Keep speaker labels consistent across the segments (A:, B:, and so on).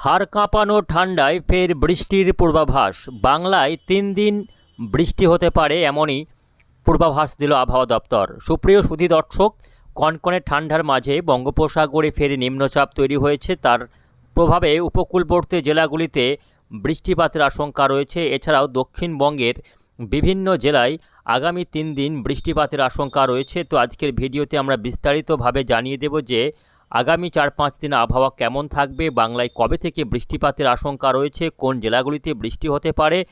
A: হাড় কাঁপানো ঠান্ডায় ফের বৃষ্টির পূর্বাভাস। বাংলায় তিন দিন বৃষ্টি হতে পারে এমনই পূর্বাভাস দিল আবহাওয়া দপ্তর। সুপ্রিয় সুধী দর্শক, কনকনে ঠান্ডার মাঝে বঙ্গোপসাগরে ফের নিম্নচাপ তৈরি হয়েছে। তার প্রভাবে উপকূলবর্তী জেলাগুলিতে বৃষ্টিপাতের আশঙ্কা রয়েছে। এছাড়াও দক্ষিণবঙ্গের বিভিন্ন জেলায় আগামী তিন দিন বৃষ্টিপাতের আশঙ্কা রয়েছে। তো আজকের ভিডিওতে আমরা বিস্তারিতভাবে জানিয়ে দেব যে আগামী চার পাঁচ দিন আবহাওয়া কেমন থাকবে? বাংলায় কবে থেকে বৃষ্টিপাতের আশঙ্কা রয়েছে? কোন জেলাগুলিতে বৃষ্টি হতে পারে?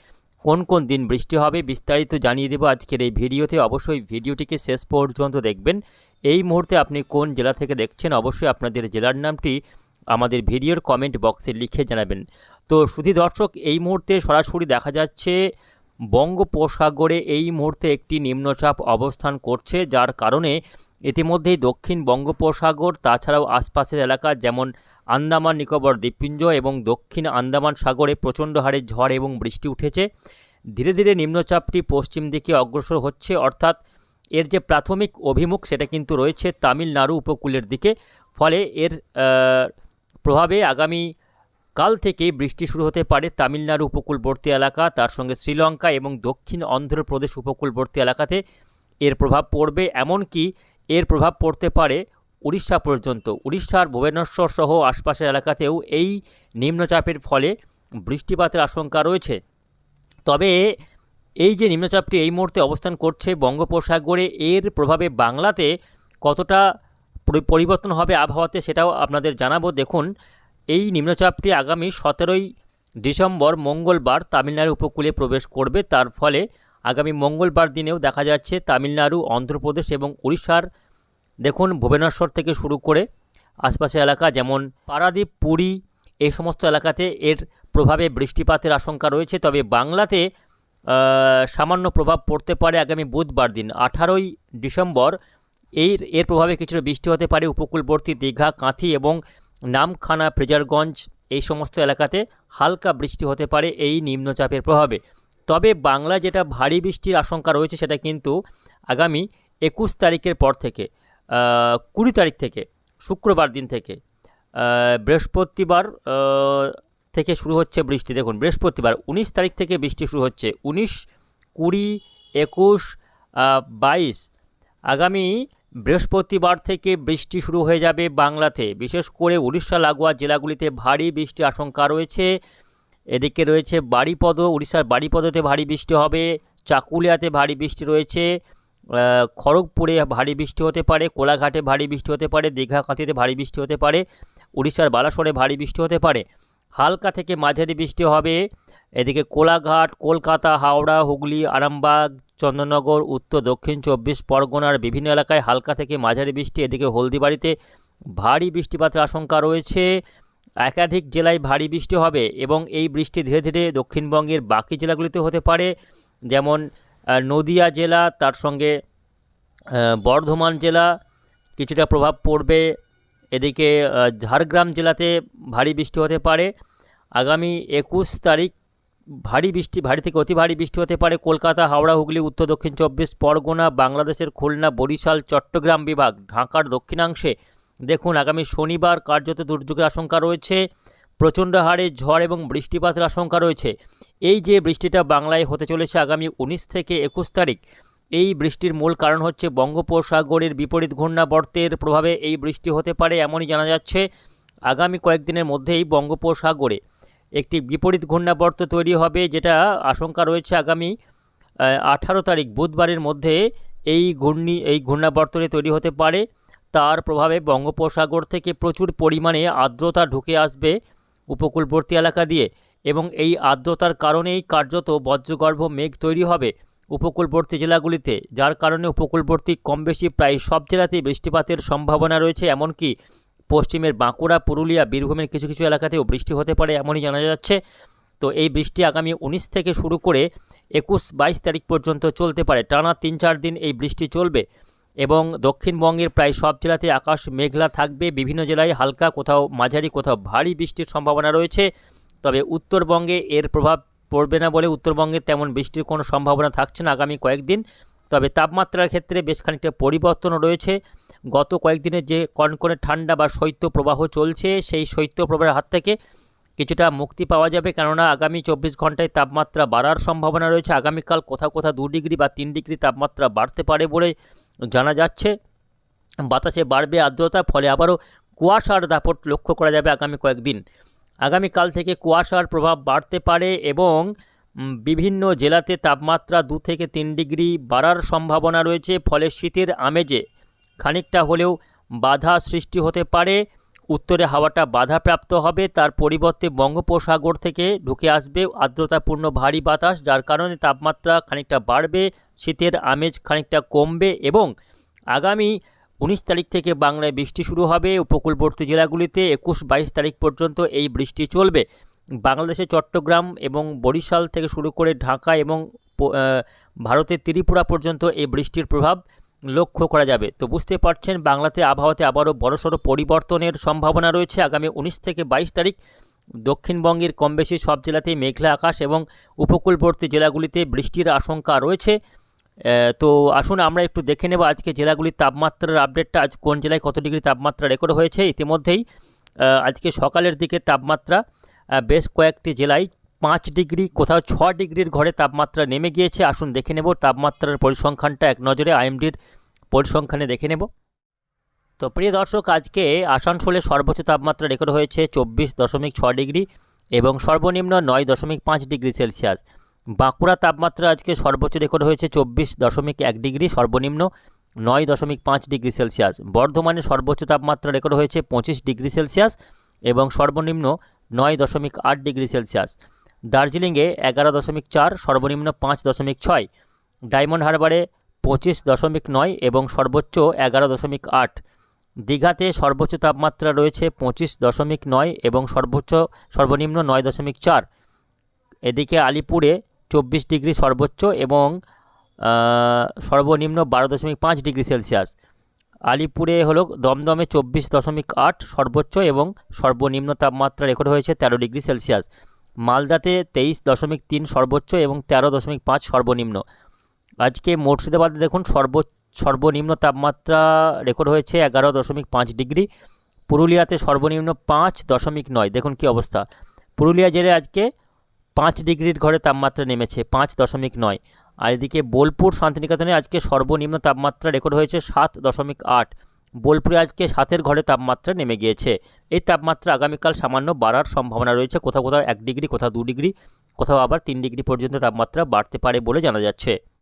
A: কোন কোন দিন বৃষ্টি হবে? বিস্তারিত জানিয়ে দেবো আজকের এই ভিডিওতে। অবশ্যই ভিডিওটিকে শেষ পর্যন্ত দেখবেন। এই মুহূর্তে আপনি কোন জেলা থেকে দেখছেন, অবশ্যই আপনাদের জেলার নামটি আমাদের ভিডিওর কমেন্ট বক্সে লিখে জানাবেন। তো শুধু দর্শক, এই মুহূর্তে সরাসরি দেখা যাচ্ছে, বঙ্গোপসাগরে এই মুহূর্তে একটি নিম্নচাপ অবস্থান করছে, যার কারণে ইতিমধ্যেই দক্ষিণ বঙ্গোপসাগর, তাছাড়াও আশপাশের এলাকা যেমন আন্দামান, নিকোবর দ্বীপপুঞ্জ এবং দক্ষিণ আন্দামান সাগরে প্রচণ্ড হারে ঝড় এবং বৃষ্টি উঠেছে। ধীরে ধীরে নিম্নচাপটি পশ্চিম দিকে অগ্রসর হচ্ছে, অর্থাৎ এর যে প্রাথমিক অভিমুখ সেটা কিন্তু রয়েছে তামিলনাড়ু উপকূলের দিকে। ফলে এর প্রভাবে আগামী কাল থেকে বৃষ্টি শুরু হতে পারে তামিলনাড়ু উপকূলবর্তী এলাকা, তার সঙ্গে শ্রীলঙ্কা এবং দক্ষিণ অন্ধ্রপ্রদেশ উপকূলবর্তী এলাকাতে এর প্রভাব পড়বে। এমনকি এর প্রভাব পড়তে পারে উড়িষ্যা পর্যন্ত। উড়িষ্যার ভুবনেশ্বর সহ আশপাশের এলাকাতেও এই নিম্নচাপের ফলে বৃষ্টিপাতের আশঙ্কা রয়েছে। তবে এই যে নিম্নচাপটি এই মুহূর্তে অবস্থান করছে বঙ্গোপসাগরে, এর প্রভাবে বাংলাতে কতটা পরিবর্তন হবে আবহাওয়াতে সেটাও আপনাদের জানাব। দেখুন, এই নিম্নচাপটি আগামী সতেরোই ডিসেম্বর মঙ্গলবার তামিলনাড়ু উপকূলে প্রবেশ করবে। তার ফলে আগামী মঙ্গলবার দিনেও দেখা যাচ্ছে তামিলনাড়ু, অন্ধ্রপ্রদেশ এবং উড়িষ্যার দেখুন, ভুবনেশ্বর থেকে শুরু করে আশপাশের এলাকা যেমন পারাদ্বীপ, পুরী, এই সমস্ত এলাকাতে এর প্রভাবে বৃষ্টিপাতের আশঙ্কা রয়েছে। তবে বাংলাতে সামান্য প্রভাব পড়তে পারে আগামী বুধবার দিন, আঠারোই ডিসেম্বর। এর এর প্রভাবে কিছুটা বৃষ্টি হতে পারে উপকূলবর্তী দীঘা, কাঁথি এবং নামখানা, ফ্রেজারগঞ্জ, এই সমস্ত এলাকাতে হালকা বৃষ্টি হতে পারে। এই নিম্নচাপের প্রভাবে তবে বাংলা যেটা ভারী বৃষ্টির আশঙ্কা রয়েছে সেটা কিন্তু আগামী একুশ তারিখের পর থেকে কুড়ি তারিখ থেকে, শুক্রবার দিন থেকে বৃহস্পতিবার থেকে শুরু হচ্ছে বৃষ্টি। দেখুন, বৃহস্পতিবার উনিশ তারিখ থেকে বৃষ্টি শুরু হচ্ছে, উনিশ, কুড়ি, একুশ বাইশ। আগামী বৃহস্পতিবার থেকে বৃষ্টি শুরু হয়ে যাবে বাংলাতে। বিশেষ করে উড়িষ্যা, লাগোয়া জেলাগুলিতে ভারী বৃষ্টির আশঙ্কা রয়েছে। এদিকে রয়েছে বাড়িপদ উড়িষ্যার বাড়িপদতে ভারী বৃষ্টি হবে, চাকুলিয়াতে ভারী বৃষ্টি রয়েছে খড়গপুরে ভারী বৃষ্টি হতে পারে, কোলাঘাটে ভারী বৃষ্টি হতে পারে দীঘা কাঁথিতে ভারী বৃষ্টি হতে পারে উড়িষ্যার বালাসরে ভারী বৃষ্টি হতে পারে। হালকা থেকে মাঝারি বৃষ্টি হবে, এদিকে কোলাঘাট, কলকাতা, হাওড়া, হুগলি, আরামবাগ চন্দননগর উত্তর, দক্ষিণ চব্বিশ পরগনার বিভিন্ন এলাকায় হালকা থেকে মাঝারি বৃষ্টি, এদিকে হলদিবাড়িতে ভারী বৃষ্টিপাতের আশঙ্কা রয়েছে। একাধিক জেলায় ভারী বৃষ্টি হবে এবং এই বৃষ্টি ধীরে ধীরে দক্ষিণবঙ্গের বাকি জেলাগুলিতে হতে পারে, যেমন নদিয়া জেলা, তার সঙ্গে বর্ধমান জেলা কিছুটা প্রভাব পড়বে। এদিকে ঝাড়গ্রাম জেলাতে ভারী বৃষ্টি হতে পারে। আগামী একুশ তারিখ ভারী বৃষ্টি, ভারী থেকে অতি ভারী বৃষ্টি হতে পারে। কলকাতা, হাওড়া, হুগলি, উত্তর, দক্ষিণ চব্বিশ, পরগনা, বাংলাদেশের খুলনা, বরিশাল, চট্টগ্রাম বিভাগ, ঢাকার দক্ষিণাংশে দেখুন, আগামী শনিবার কার্যত দুর্যোগের আশঙ্কা রয়েছে, প্রচণ্ড হারে ঝড় এবং বৃষ্টিপাতের আশঙ্কা রয়েছে। এই যে বৃষ্টিটা বাংলায় হতে চলেছে আগামী উনিশ থেকে একুশ তারিখ, এই বৃষ্টির মূল কারণ হচ্ছে বঙ্গোপসাগরের বিপরীত ঘূর্ণাবর্তের প্রভাবে এই বৃষ্টি হতে পারে এমনই জানা যাচ্ছে। আগামী কয়েকদিনের মধ্যেই বঙ্গোপসাগরে একটি বিপরীত ঘূর্ণাবর্ত তৈরি হবে, যেটা আশঙ্কা রয়েছে আগামী আঠারো তারিখ বুধবারের মধ্যে এই ঘূর্ণি, এই ঘূর্ণাবর্তনে তৈরি হতে পারে। তার প্রভাবে বঙ্গোপসাগর থেকে প্রচুর পরিমাণে আর্দ্রতা ঢুকে আসবে উপকূলবর্তী এলাকা দিয়ে এবং এই আর্দ্রতার কারণেই কার্যত বজ্রগর্ভ মেঘ তৈরি হবে উপকূলবর্তী জেলাগুলিতে, যার কারণে উপকূলবর্তী কম বেশি প্রায় সব জেলাতেই বৃষ্টিপাতের সম্ভাবনা রয়েছে। এমনকি পশ্চিমের বাঁকুড়া, পুরুলিয়া, বীরভূমের কিছু কিছু এলাকাতেও বৃষ্টি হতে পারে এমনই জানা যাচ্ছে। তো এই বৃষ্টি আগামী উনিশ থেকে শুরু করে একুশ বাইশ তারিখ পর্যন্ত চলতে পারে। টানা তিন চার দিন এই বৃষ্টি চলবে। এবং দক্ষিণবঙ্গের প্রায় সব জেলাতে আকাশ মেঘলা থাকবে। বিভিন্ন জেলায় হালকা কোথাও মাঝারি, কোথাও ভারী বৃষ্টির সম্ভাবনা রয়েছে। তবে উত্তরবঙ্গে এর প্রভাব পড়বে না বলে উত্তরবঙ্গে তেমন বৃষ্টির কোনো সম্ভাবনা থাকছে না আগামী কয়েকদিন। তবে তাপমাত্রার ক্ষেত্রে বেশ খানিকটা পরিবর্তনও রয়েছে। গত কয়েকদিনের যে কনকনে ঠান্ডা বা শৈত্য প্রবাহ চলছে, সেই শৈত্য প্রবাহের হাত থেকে কিছুটা মুক্তি পাওয়া যাবে। কেননা আগামী চব্বিশ ঘন্টায় তাপমাত্রা বাড়ার সম্ভাবনা রয়েছে। আগামীকাল কোথাও কোথাও দু ডিগ্রি বা তিন ডিগ্রি তাপমাত্রা বাড়তে পারে বলে জানা যাচ্ছে, বাতাসে বাড়বে আর্দ্রতা, ফলে আবারও কুয়াশার দাপট লক্ষ্য করা যাবে আগামী কয়েকদিন। আগামীকাল থেকে কুয়াশার প্রভাব বাড়তে পারে এবং বিভিন্ন জেলাতে তাপমাত্রা দু থেকে তিন ডিগ্রি বাড়ার সম্ভাবনা রয়েছে, ফলে শীতের আমেজে খানিকটা হলেও বাধা সৃষ্টি হতে পারে। উত্তরে হাওয়াটা বাধাপ্রাপ্ত হবে, তার পরিবর্তে বঙ্গোপসাগর থেকে ঢুকে আসবে আর্দ্রতাপূর্ণ ভারী বাতাস, যার কারণে তাপমাত্রা খানিকটা বাড়বে, শীতের আমেজ খানিকটা কমবে এবং আগামী উনিশ তারিখ থেকে বাংলায় বৃষ্টি শুরু হবে। উপকূলবর্তী জেলাগুলিতে একুশ বাইশ তারিখ পর্যন্ত এই বৃষ্টি চলবে। বাংলাদেশে চট্টগ্রাম এবং বরিশাল থেকে শুরু করে ঢাকা এবং ভারতের ত্রিপুরা পর্যন্ত এই বৃষ্টির প্রভাব লক্ষ্য করা যাবে। তো বুঝতে পারছেন, বাংলাতে আবহাওয়াতে আবারও বড়সড় পরিবর্তনের সম্ভাবনা রয়েছে। আগামী উনিশ থেকে বাইশ তারিখ দক্ষিণবঙ্গের কম বেশি সব জেলাতেই মেঘলা আকাশ এবং উপকূলবর্তী জেলাগুলিতে বৃষ্টির আশঙ্কা রয়েছে। তো আসুন আমরা একটু দেখে নেব আজকে জেলাগুলির তাপমাত্রার আপডেটটা, আজ কোন জেলায় কত ডিগ্রি তাপমাত্রা রেকর্ড হয়েছে। ইতিমধ্যেই আজকে সকালের দিকে তাপমাত্রা বেশ কয়েকটি জেলায় পাঁচ ডিগ্রি, কোথাও ছ ডিগ্রির ঘরে তাপমাত্রা নেমে গিয়েছে। আসুন দেখে নেব, তাপমাত্রার পরিসংখ্যানটা এক নজরে আইএমডির পরিসংখ্যানে দেখে নেব। তো প্রিয় দর্শক, আজকে আসানসোলে সর্বোচ্চ তাপমাত্রা রেকর্ড হয়েছে চব্বিশ দশমিক ছ ডিগ্রি এবং সর্বনিম্ন নয় দশমিক পাঁচ ডিগ্রি সেলসিয়াস। বাঁকুড়া তাপমাত্রা আজকে সর্বোচ্চ রেকর্ড হয়েছে চব্বিশ দশমিক এক ডিগ্রি, সর্বনিম্ন নয় দশমিক পাঁচ ডিগ্রি সেলসিয়াস। বর্ধমানে সর্বোচ্চ তাপমাত্রা রেকর্ড হয়েছে পঁচিশ ডিগ্রি সেলসিয়াস এবং সর্বনিম্ন নয় দশমিক আট ডিগ্রি সেলসিয়াস। দার্জিলিংয়ে এগারো দশমিক চার, সর্বনিম্ন পাঁচ দশমিক ছয়, ডায়মন্ড হারবারে পঁচিশ দশমিক নয় এবং সর্বোচ্চ এগারো দশমিক আট। দীঘাতে সর্বোচ্চ তাপমাত্রা রয়েছে পঁচিশ দশমিক নয় এবং সর্বোচ্চ সর্বনিম্ন নয় দশমিক চার। এদিকে আলিপুরে চব্বিশ ডিগ্রি সর্বোচ্চ এবং সর্বনিম্ন বারো দশমিক পাঁচ ডিগ্রি সেলসিয়াস। আলিপুরে হলো দমদমে চব্বিশ দশমিক আট সর্বোচ্চ এবং সর্বনিম্ন তাপমাত্রা রেকর্ড হয়েছে তেরো ডিগ্রি সেলসিয়াস। মালদাতে তেইশ দশমিক তিন সর্বোচ্চ এবং তেরো দশমিক পাঁচ সর্বনিম্ন। আজকে মুর্শিদাবাদে দেখুন সর্ব, সর্বনিম্ন তাপমাত্রা রেকর্ড হয়েছে এগারো দশমিক পাঁচ ডিগ্রি। পুরুলিয়াতে সর্বনিম্ন পাঁচ দশমিক নয়। দেখুন কি অবস্থা। পুরুলিয়া জেলায় আজকে পাঁচ ডিগ্রির ঘরে তাপমাত্রা নেমেছে, পাঁচ দশমিক নয়। আর এদিকে বোলপুর শান্তিনিকেতনে আজকে সর্বনিম্ন তাপমাত্রা রেকর্ড হয়েছে সাত দশমিক আট। বোলপুরে আজকে সাতের ঘরে তাপমাত্রা নেমে গিয়েছে। এই তাপমাত্রা আগামীকাল সামান্য বাড়ার সম্ভাবনা রয়েছে। কোথাও কোথাও এক ডিগ্রি, কোথাও দু ডিগ্রি, কোথাও আবার তিন ডিগ্রি পর্যন্ত তাপমাত্রা বাড়তে পারে বলে জানা যাচ্ছে।